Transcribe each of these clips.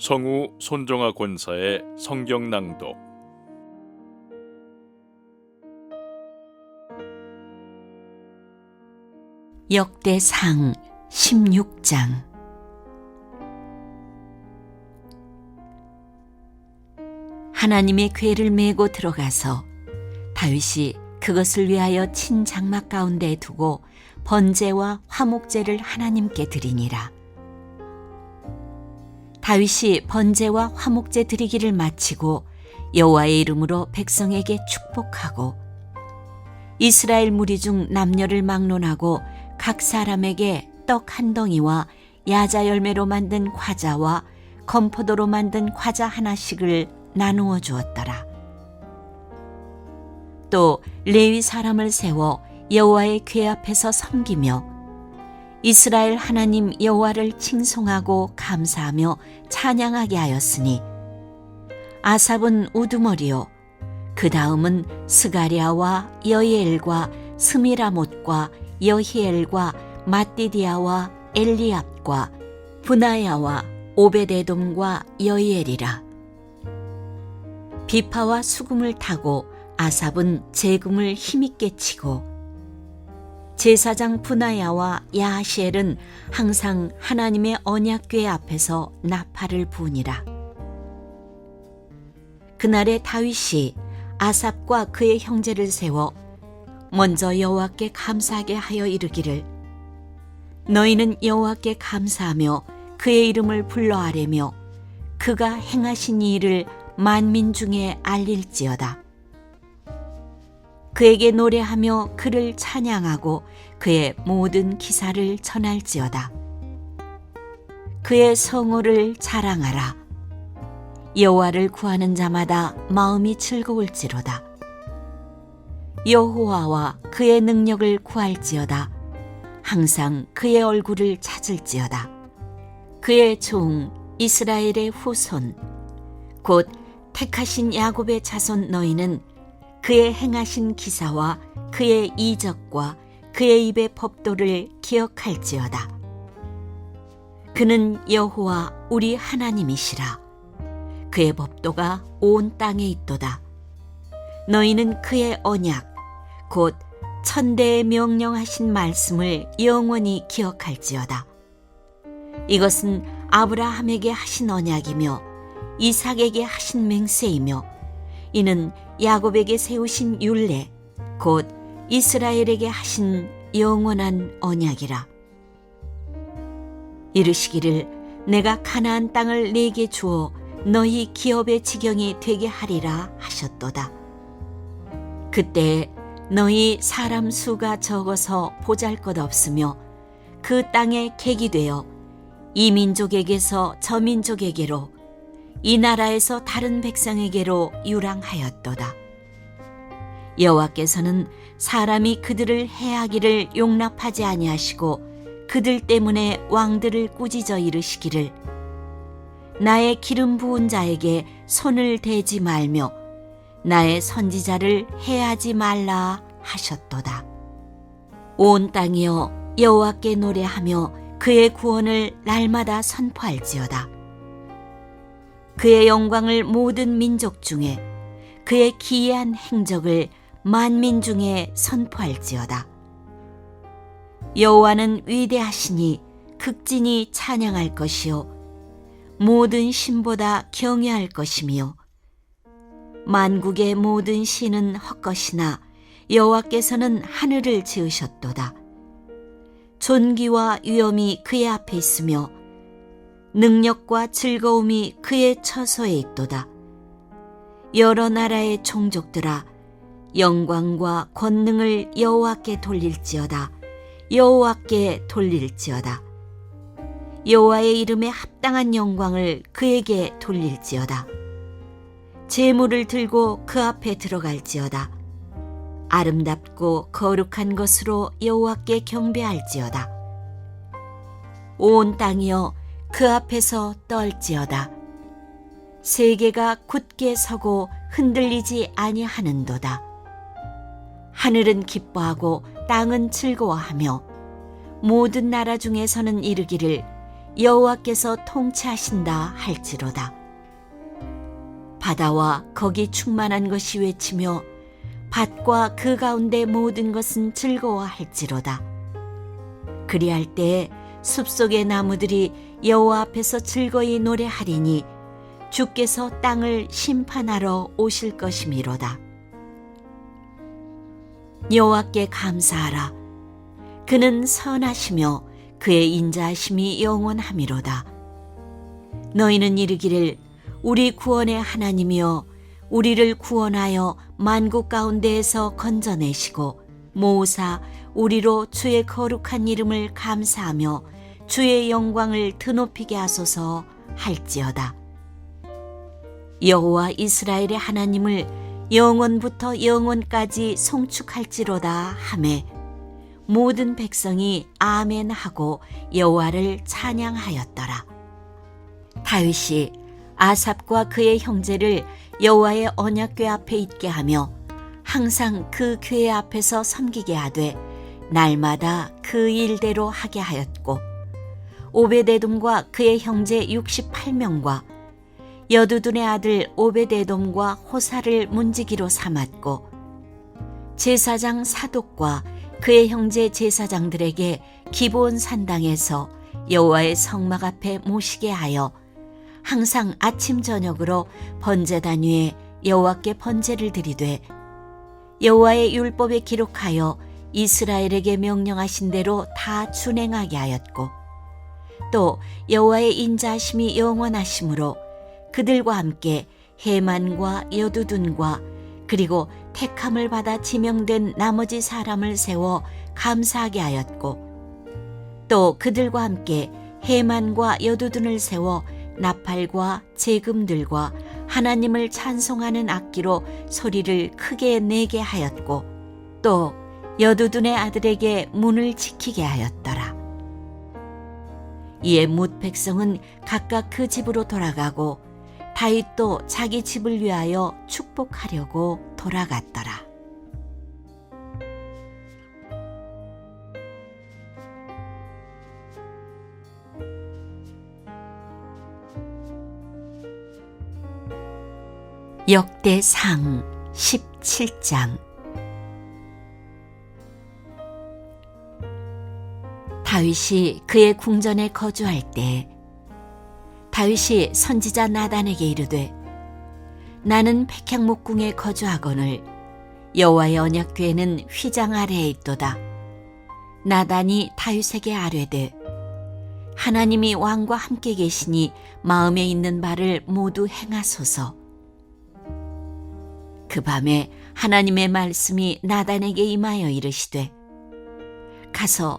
성우 손정아 권사의 성경 낭독 역대상 16장 하나님의 궤를 메고 들어가서 다윗이 그것을 위하여 친 장막 가운데 두고 번제와 화목제를 하나님께 드리니라. 다윗이 번제와 화목제 드리기를 마치고 여호와의 이름으로 백성에게 축복하고 이스라엘 무리 중 남녀를 막론하고 각 사람에게 떡 한 덩이와 야자 열매로 만든 과자와 건포도로 만든 과자 하나씩을 나누어 주었더라. 또 레위 사람을 세워 여호와의 궤 앞에서 섬기며 이스라엘 하나님 여호와를 칭송하고 감사하며 찬양하게 하였으니 아삽은 우두머리요. 그 다음은 스가리아와 여이엘과 스미라못과 여히엘과 마띠디아와 엘리압과 분하야와 오베데돔과 여이엘이라. 비파와 수금을 타고 아삽은 재금을 힘있게 치고 제사장 분하야와 야하시엘은 항상 하나님의 언약궤 앞에서 나팔을 부으니라. 그날에 다윗이 아삽과 그의 형제를 세워 먼저 여호와께 감사하게 하여 이르기를 너희는 여호와께 감사하며 그의 이름을 불러 아뢰며 그가 행하신 이 일을 만민 중에 알릴지어다. 그에게 노래하며 그를 찬양하고 그의 모든 기사를 전할지어다. 그의 성호를 자랑하라. 여호와를 구하는 자마다 마음이 즐거울지로다. 여호와와 그의 능력을 구할지어다. 항상 그의 얼굴을 찾을지어다. 그의 종 이스라엘의 후손 곧 택하신 야곱의 자손 너희는 그의 행하신 기사와 그의 이적과 그의 입의 법도를 기억할지어다. 그는 여호와 우리 하나님이시라. 그의 법도가 온 땅에 있도다. 너희는 그의 언약, 곧 천대에 명령하신 말씀을 영원히 기억할지어다. 이것은 아브라함에게 하신 언약이며 이삭에게 하신 맹세이며 이는 야곱에게 세우신 율례 곧 이스라엘에게 하신 영원한 언약이라. 이르시기를 내가 가나안 땅을 내게 주어 너희 기업의 지경이 되게 하리라 하셨도다. 그때 너희 사람 수가 적어서 보잘것없으며 그 땅에 객이 되어 이 민족에게서 저 민족에게로 이 나라에서 다른 백성에게로 유랑하였도다. 여호와께서는 사람이 그들을 해하기를 용납하지 아니하시고 그들 때문에 왕들을 꾸짖어 이르시기를 나의 기름 부은 자에게 손을 대지 말며 나의 선지자를 해하지 말라 하셨도다. 온 땅이여 여호와께 노래하며 그의 구원을 날마다 선포할지어다. 그의 영광을 모든 민족 중에 그의 기이한 행적을 만민 중에 선포할지어다. 여호와는 위대하시니 극진히 찬양할 것이요 모든 신보다 경외할 것이며 만국의 모든 신은 헛것이나 여호와께서는 하늘을 지으셨도다. 존귀와 위엄이 그의 앞에 있으며 능력과 즐거움이 그의 처소에 있도다. 여러 나라의 종족들아 영광과 권능을 여호와께 돌릴지어다. 여호와께 돌릴지어다. 여호와의 이름에 합당한 영광을 그에게 돌릴지어다. 재물을 들고 그 앞에 들어갈지어다. 아름답고 거룩한 것으로 여호와께 경배할지어다. 온 땅이여 그 앞에서 떨지어다. 세계가 굳게 서고 흔들리지 아니하는도다. 하늘은 기뻐하고 땅은 즐거워하며 모든 나라 중에서는 이르기를 여호와께서 통치하신다 할지로다. 바다와 거기 충만한 것이 외치며 밭과 그 가운데 모든 것은 즐거워할지로다. 그리할 때에 숲속의 나무들이 여호와 앞에서 즐거이 노래하리니 주께서 땅을 심판하러 오실 것이미로다. 여호와께 감사하라. 그는 선하시며 그의 인자하심이 영원함이로다. 너희는 이르기를 우리 구원의 하나님이여 우리를 구원하여 만국 가운데에서 건져내시고 모사 우리로 주의 거룩한 이름을 감사하며 주의 영광을 드높이게 하소서 할지어다. 여호와 이스라엘의 하나님을 영원부터 영원까지 송축할지로다 하매 모든 백성이 아멘 하고 여호와를 찬양하였더라. 다윗이 아삽과 그의 형제를 여호와의 언약궤 앞에 있게 하며 항상 그 궤 앞에서 섬기게 하되 날마다 그 일대로 하게 하였고 오베데돔과 그의 형제 68명과 여두둔의 아들 오베데돔과 호사를 문지기로 삼았고 제사장 사독과 그의 형제 제사장들에게 기본 산당에서 여호와의 성막 앞에 모시게 하여 항상 아침 저녁으로 번제단 위에 여호와께 번제를 드리되 여호와의 율법에 기록하여 이스라엘에게 명령하신 대로 다 준행하게 하였고 또 여호와의 인자하심이 영원하심으로 그들과 함께 해만과 여두둔과 그리고 택함을 받아 지명된 나머지 사람을 세워 감사하게 하였고 또 그들과 함께 해만과 여두둔을 세워 나팔과 재금들과 하나님을 찬송하는 악기로 소리를 크게 내게 하였고 또 여두둔의 아들에게 문을 지키게 하였더라. 이에 뭇 백성은 각각 그 집으로 돌아가고 다윗도 자기 집을 위하여 축복하려고 돌아갔더라. 역대상 17장 다윗이 그의 궁전에 거주할 때 다윗이 선지자 나단에게 이르되 나는 백향목궁에 거주하거늘 여호와의 언약궤는 휘장 아래에 있도다. 나단이 다윗에게 아뢰되 하나님이 왕과 함께 계시니 마음에 있는 바를 모두 행하소서. 그 밤에 하나님의 말씀이 나단에게 임하여 이르시되 가서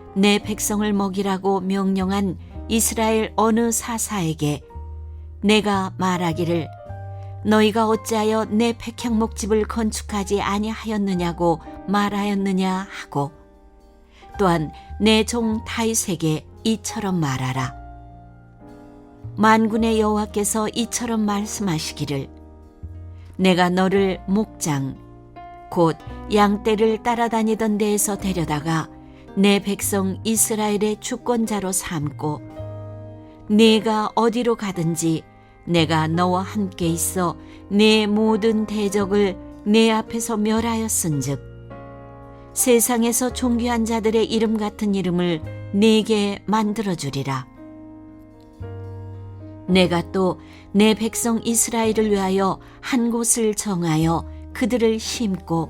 내 백성을 먹이라고 명령한 이스라엘 어느 사사에게 내가 말하기를 너희가 어찌하여 내 백향목집을 건축하지 아니하였느냐고 말하였느냐 하고 또한 내 종 다윗에게 이처럼 말하라. 만군의 여호와께서 이처럼 말씀하시기를 내가 너를 목장 곧 양떼를 따라다니던 데에서 데려다가 내 백성 이스라엘의 주권자로 삼고 네가 어디로 가든지 내가 너와 함께 있어 내 모든 대적을 내 앞에서 멸하였은즉 세상에서 존귀한 자들의 이름 같은 이름을 네게 만들어 주리라. 내가 또 내 백성 이스라엘을 위하여 한 곳을 정하여 그들을 심고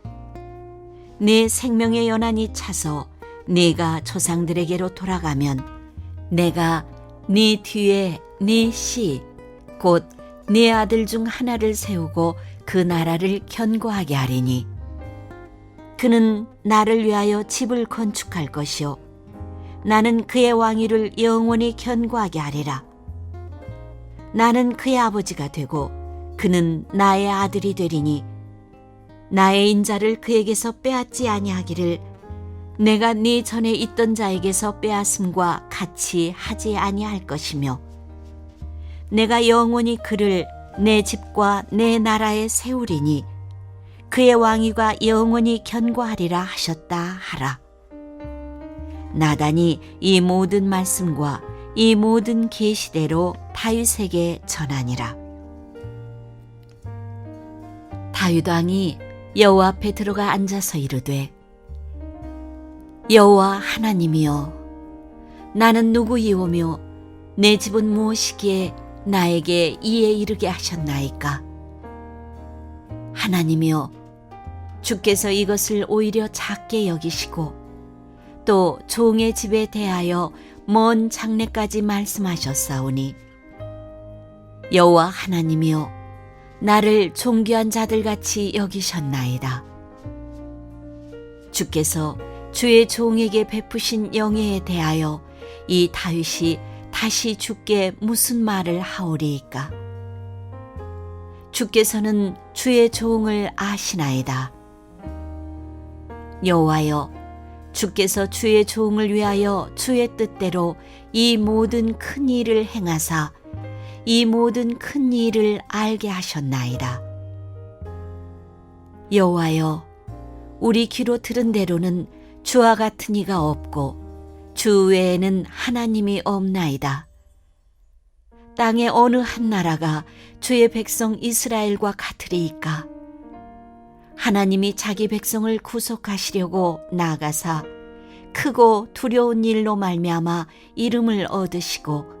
네 생명의 연한이 차서 네가 조상들에게로 돌아가면 내가 네 뒤에 네 씨 곧 네 아들 중 하나를 세우고 그 나라를 견고하게 하리니 그는 나를 위하여 집을 건축할 것이요 나는 그의 왕위를 영원히 견고하게 하리라. 나는 그의 아버지가 되고 그는 나의 아들이 되리니 나의 인자를 그에게서 빼앗지 아니하기를 내가 네 전에 있던 자에게서 빼앗음과 같이 하지 아니할 것이며 내가 영원히 그를 내 집과 내 나라에 세우리니 그의 왕위가 영원히 견고하리라 하셨다 하라. 나단이 이 모든 말씀과 이 모든 계시대로 다윗에게 전하니라. 다윗 왕이 여호와 앞에 들어가 앉아서 이르되 여호와 하나님이여 나는 누구이오며 내 집은 무엇이기에 나에게 이에 이르게 하셨나이까? 하나님이여 주께서 이것을 오히려 작게 여기시고 또 종의 집에 대하여 먼 장래까지 말씀하셨사오니 여호와 하나님이여 나를 존귀한 자들 같이 여기셨나이다. 주께서 주의 종에게 베푸신 영예에 대하여 이 다윗이 다시 주께 무슨 말을 하오리이까? 주께서는 주의 종을 아시나이다. 여호와여, 주께서 주의 종을 위하여 주의 뜻대로 이 모든 큰 일을 행하사 이 모든 큰 일을 알게 하셨나이다. 여호와여, 우리 귀로 들은 대로는 주와 같은 이가 없고 주 외에는 하나님이 없나이다. 땅의 어느 한 나라가 주의 백성 이스라엘과 같으리이까? 하나님이 자기 백성을 구속하시려고 나가사 크고 두려운 일로 말미암아 이름을 얻으시고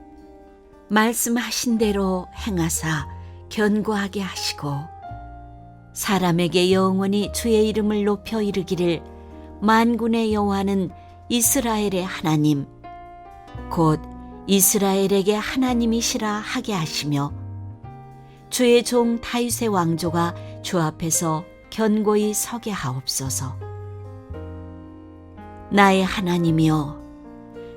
말씀하신 대로 행하사 견고하게 하시고 사람에게 영원히 주의 이름을 높여 이르기를 만군의 여호와는 이스라엘의 하나님 곧 이스라엘에게 하나님이시라 하게 하시며 주의 종 다윗의 왕조가 주 앞에서 견고히 서게 하옵소서. 나의 하나님이여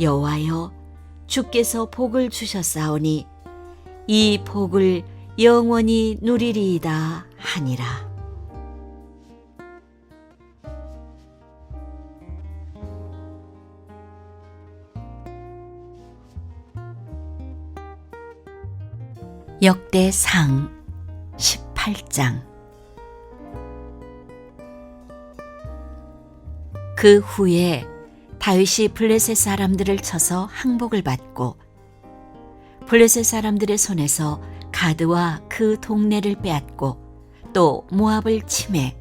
여호와여 주께서 복을 주셨사오니 이 복을 영원히 누리리이다 하니라. 역대상 18장 그 후에 다윗이 블레셋 사람들을 쳐서 항복을 받고 블레셋 사람들의 손에서 가드와 그 동네를 빼앗고 또 모압을 침해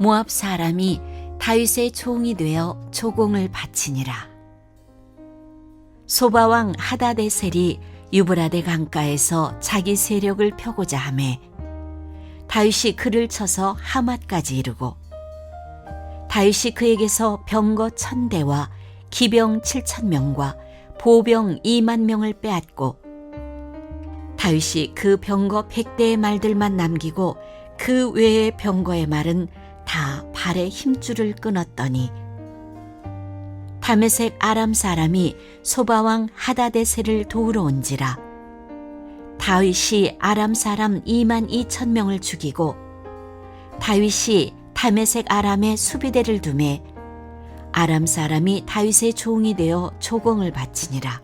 모압 사람이 다윗의 종이 되어 조공을 바치니라. 소바왕 하다데셀이 유브라데 강가에서 자기 세력을 펴고자 하매 다윗이 그를 쳐서 하맛까지 이르고 다윗이 그에게서 병거 천 대와 기병 칠천 명과 보병 이만 명을 빼앗고 다윗이 그 병거 백대의 말들만 남기고 그 외의 병거의 말은 다 발에 힘줄을 끊었더니 다메색 아람 사람이 소바왕 하다데세를 도우러 온지라 다윗이 아람 사람 2만 2천 명을 죽이고 다윗이 다메색 아람의 수비대를 두매 아람 사람이 다윗의 종이 되어 조공을 바치니라.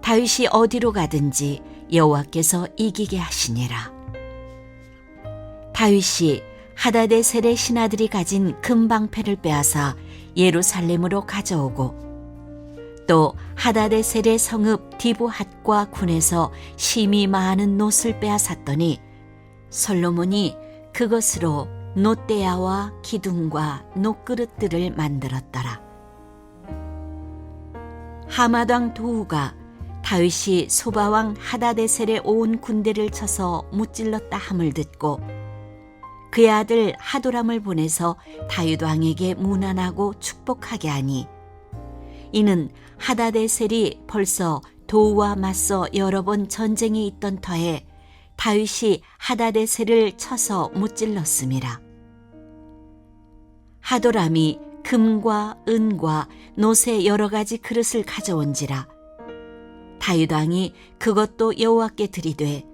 다윗이 어디로 가든지 여호와께서 이기게 하시니라. 다윗이 하다데 셀의 신하들이 가진 금방패를 빼앗아 예루살렘으로 가져오고 또 하다데 셀의 성읍 디브핫과 군에서 심이 많은 놋을 빼앗았더니 솔로몬이 그것으로 놋대야와 기둥과 놋그릇들을 만들었더라. 하마당 도우가 다윗이 소바왕 하다데셀의 온 군대를 쳐서 무찔렀다 함을 듣고 그의 아들 하도람을 보내서 다윗 왕에게 문안하고 축복하게 하니 이는 하다데셀이 벌써 도우와 맞서 여러 번 전쟁이 있던 터에 다윗이 하다데셀을 쳐서 무찔렀음이라. 하도람이 금과 은과 노새 여러 가지 그릇을 가져온지라. 다윗 왕이 그것도 여호와께 드리되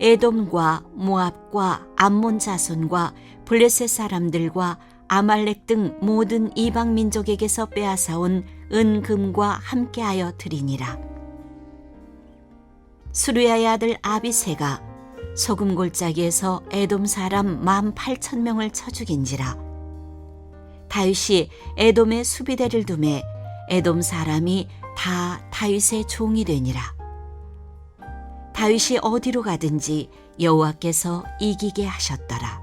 에돔과 모압과 암몬 자손과 블레셋 사람들과 아말렉 등 모든 이방 민족에게서 빼앗아온 은금과 함께하여 드리니라. 수르야의 아들 아비세가 소금 골짜기에서 에돔 사람 만 팔천 명을 쳐 죽인지라. 다윗이 에돔의 수비대를 두매 에돔 사람이 다 다윗의 종이 되니라. 다윗이 어디로 가든지 여호와께서 이기게 하셨더라.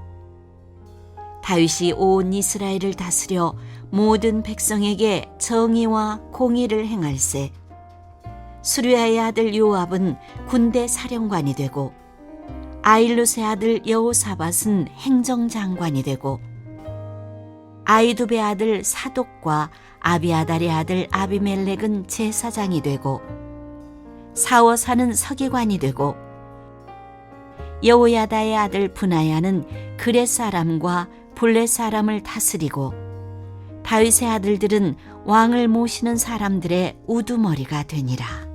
다윗이 온 이스라엘을 다스려 모든 백성에게 정의와 공의를 행할세. 수르야의 아들 요압은 군대 사령관이 되고 아일루스의 아들 여호사밧은 행정장관이 되고 아이두베 아들 사독과 아비아달의 아들 아비멜렉은 제사장이 되고 사워 사는 서기관이 되고 여호야다의 아들 분하야는 그렛 사람과 블렛 사람을 다스리고 다윗의 아들들은 왕을 모시는 사람들의 우두머리가 되니라.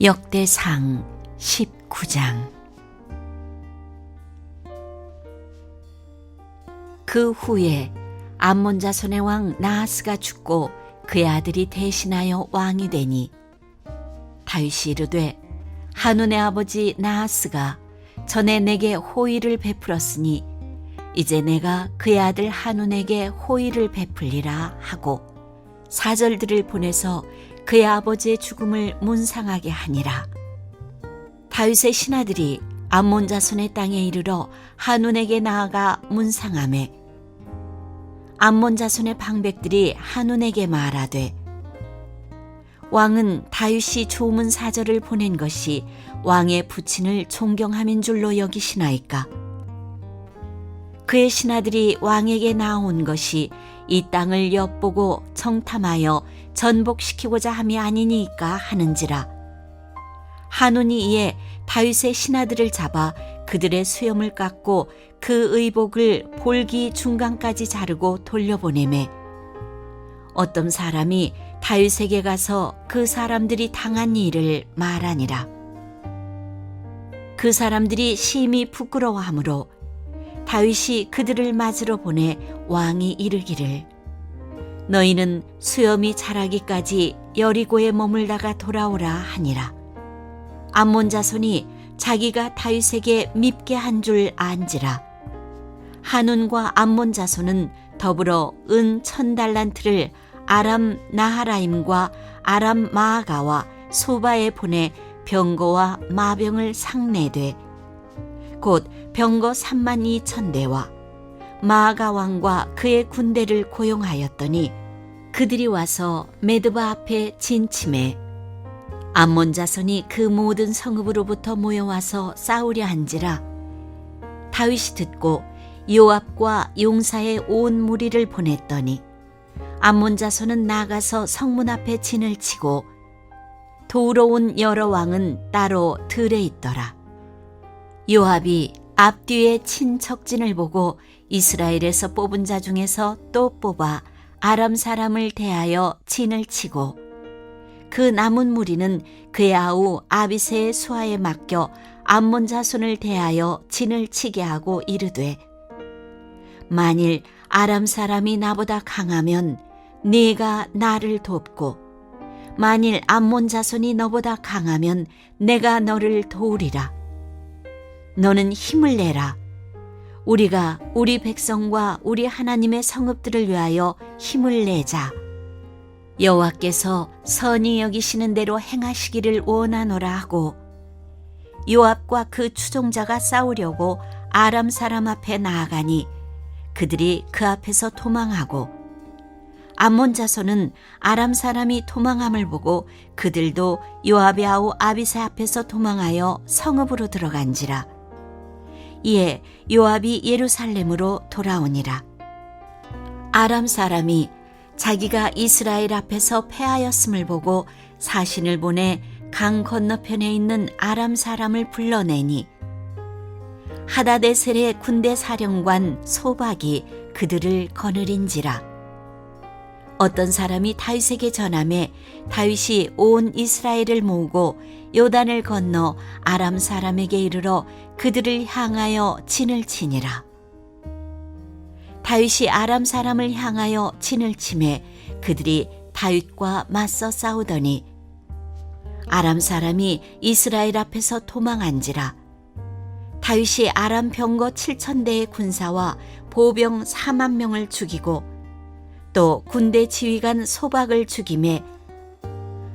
역대상 19장. 그 후에 암몬 자손의 왕 나하스가 죽고 그의 아들이 대신하여 왕이 되니 다윗이 이르되 한운의 아버지 나하스가 전에 내게 호의를 베풀었으니 이제 내가 그의 아들 한운에게 호의를 베풀리라 하고 사절들을 보내서 그의 아버지의 죽음을 문상하게 하니라. 다윗의 신하들이 암몬 자손의 땅에 이르러 한운에게 나아가 문상함에 암몬 자손의 방백들이 한운에게 말하되 왕은 다윗이 조문 사절을 보낸 것이 왕의 부친을 존경함인 줄로 여기시나이까 그의 신하들이 왕에게 나온 것이 이 땅을 엿보고 정탐하여 전복시키고자 함이 아니니까 하는지라. 한운이 이에 다윗의 신하들을 잡아 그들의 수염을 깎고 그 의복을 볼기 중간까지 자르고 돌려보내매. 어떤 사람이 다윗에게 가서 그 사람들이 당한 일을 말하니라. 그 사람들이 심히 부끄러워하므로 다윗이 그들을 맞으러 보내 왕이 이르기를 너희는 수염이 자라기까지 여리고에 머물다가 돌아오라 하니라. 암몬 자손이 자기가 다윗에게 밉게 한 줄 안지라. 한운과 암몬 자손은 더불어 은 천 달란트를 아람 나하라임과 아람 마아가와 소바에 보내 병거와 마병을 상내되 곧 병거 3만 2천 대와 마아가 왕과 그의 군대를 고용하였더니 그들이 와서 메드바 앞에 진침해 암몬 자손이 그 모든 성읍으로부터 모여와서 싸우려 한지라 다윗이 듣고 요압과 용사의 온 무리를 보냈더니 암몬 자손은 나가서 성문 앞에 진을 치고 도우러 온 여러 왕은 따로 들에 있더라. 요압이 앞뒤에 친 적진을 보고 이스라엘에서 뽑은 자 중에서 또 뽑아 아람 사람을 대하여 진을 치고 그 남은 무리는 그의 아우 아비세의 수하에 맡겨 암몬 자손을 대하여 진을 치게 하고 이르되 만일 아람 사람이 나보다 강하면 네가 나를 돕고 만일 암몬 자손이 너보다 강하면 내가 너를 도우리라 너는 힘을 내라. 우리가 우리 백성과 우리 하나님의 성읍들을 위하여 힘을 내자. 여호와께서 선히 여기시는 대로 행하시기를 원하노라 하고 요압과 그 추종자가 싸우려고 아람 사람 앞에 나아가니 그들이 그 앞에서 도망하고 암몬 자손은 아람 사람이 도망함을 보고 그들도 요압의 아우 아비세 앞에서 도망하여 성읍으로 들어간지라 이에 요압이 예루살렘으로 돌아오니라. 아람 사람이 자기가 이스라엘 앞에서 패하였음을 보고 사신을 보내 강 건너편에 있는 아람 사람을 불러내니 하다데셀의 군대 사령관 소박이 그들을 거느린지라. 어떤 사람이 다윗에게 전함에 다윗이 온 이스라엘을 모으고 요단을 건너 아람 사람에게 이르러 그들을 향하여 진을 치니라. 다윗이 아람 사람을 향하여 진을 치매 그들이 다윗과 맞서 싸우더니 아람 사람이 이스라엘 앞에서 도망한지라. 다윗이 아람 병거 7천 대의 군사와 보병 4만 명을 죽이고 또 군대 지휘관 소박을 죽임에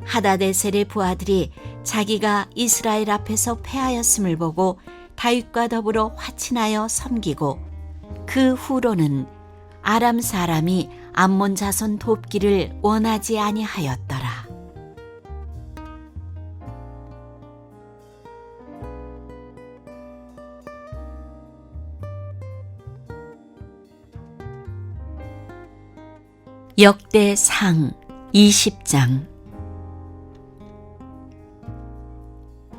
하다데셀의 부하들이 자기가 이스라엘 앞에서 패하였음을 보고 다윗과 더불어 화친하여 섬기고 그 후로는 아람 사람이 암몬 자손 돕기를 원하지 아니하였더라. 역대상 20장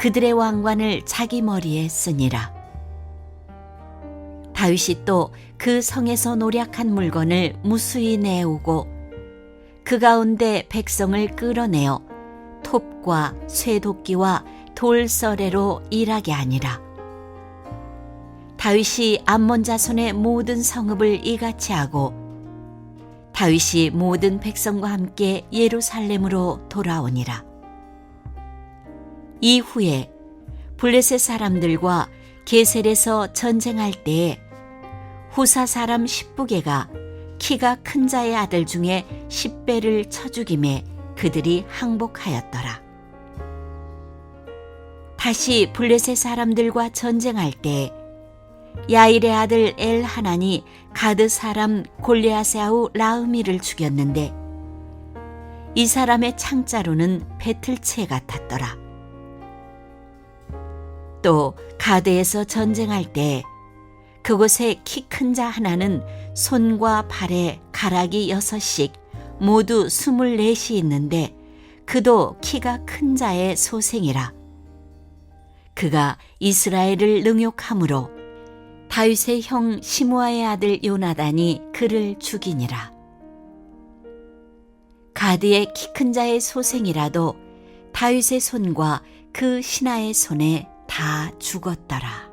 그들의 왕관을 자기 머리에 쓰니라. 다윗이 또 그 성에서 노략한 물건을 무수히 내오고 그 가운데 백성을 끌어내어 톱과 쇠도끼와 돌서래로 일하게 하니라. 다윗이 암몬 자손의 모든 성읍을 이같이 하고 다윗이 모든 백성과 함께 예루살렘으로 돌아오니라. 이후에 블레셋 사람들과 게셀에서 전쟁할 때에 후사 사람 십부개가 키가 큰 자의 아들 중에 십배를 쳐 죽임에 그들이 항복하였더라. 다시 블레셋 사람들과 전쟁할 때 야일의 아들 엘 하나니 가드 사람 골리앗의 아우 라흐미를 죽였는데 이 사람의 창자로는 배틀채 같았더라. 또 가드에서 전쟁할 때 그곳에 키큰 자 하나는 손과 발에 가락이 여섯씩 모두 스물넷이 있는데 그도 키가 큰 자의 소생이라. 그가 이스라엘을 능욕함으로 다윗의 형 시므아의 아들 요나단이 그를 죽이니라. 가드의 키 큰 자의 소생이라도 다윗의 손과 그 신하의 손에 다 죽었더라.